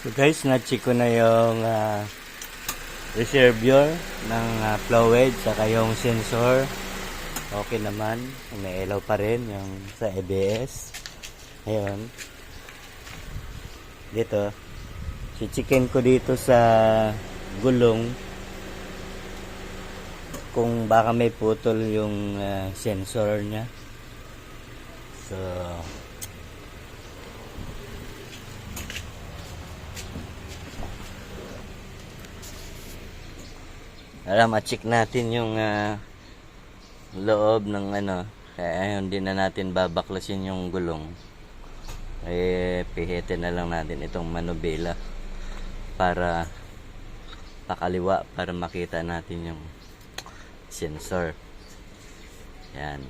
So guys, na-check ko na yung ah, reservoir ng uh, fluid saka yung sensor. Okay naman. May ilaw pa rin yung sa ABS. Ayun. Dito. Si-chicken ko dito sa gulong kung baka may putol yung ah, sensor niya. So, alam, ma-check natin yung ah, loob ng ano. Kaya ayun, di na natin babaklasin yung gulong. Eh, pihitin na lang natin itong manubela para pakaliwa para makita natin yung sensor. Yan.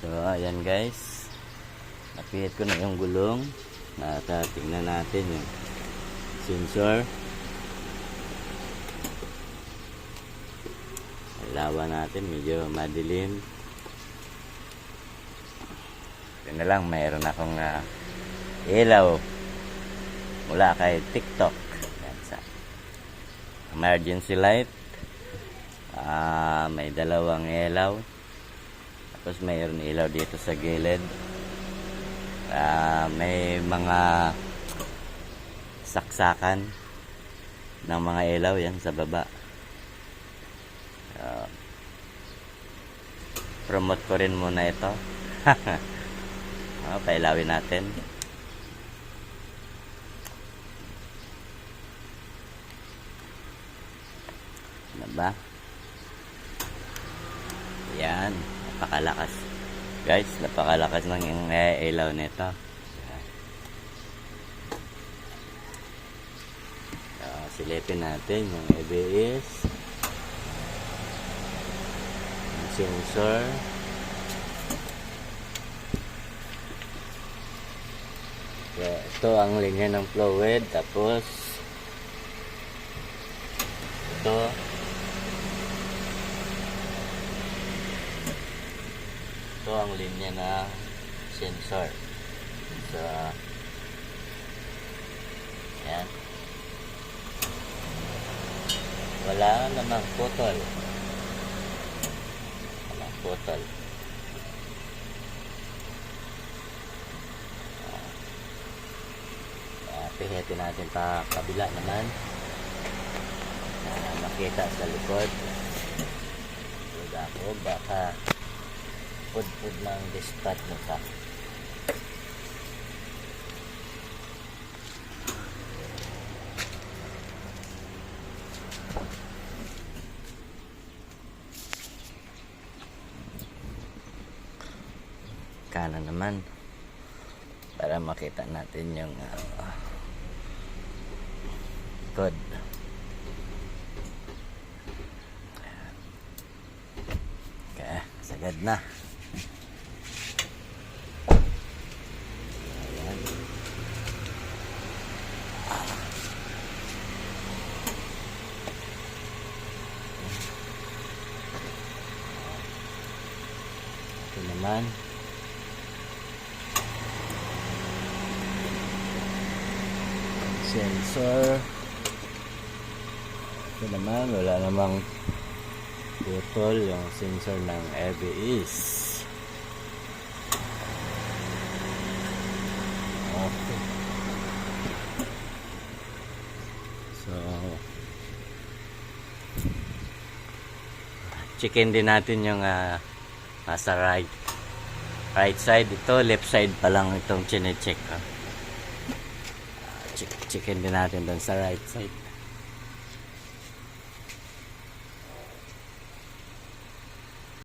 So, ayan guys. Napihit ko na yung gulong. At uh, tingnan natin yung sensor. Ilawan natin. Medyo madilim. Ito na lang. Mayroon akong uh, ilaw mula kay TikTok. Sa emergency light. Ah, may dalawang ilaw. Tapos mayroon ilaw dito sa gilid. Ah, may mga saksakan ng mga ilaw yan sa baba. Ah, promote ko rin muna ito. Ah, pailawin natin. Ano ba? Yan, napakalakas. Guys, napakalakas ng yung eh, ilaw nito. Uh, silipin natin yung ABS. Yung sensor. Yeah, ito ang linya ng fluid. Tapos, ito, ito ang linya na sensor. So yan wala namang putol. Walang putol. Uh, pihitin natin pa kabila naman. Uh, makita sa likod. Huwag ako baka pud-pud ng dispat mo sa kanan naman para makita natin yung uh, code Okay, sagad na. Ayan. Ito naman. Sensor. Ito naman, wala namang putol yung sensor ng ABS. Okay. So, chicken din natin yung ah, nasa right right side ito, left side pa lang itong chine-check. ah. Chick- chicken din natin doon sa right side.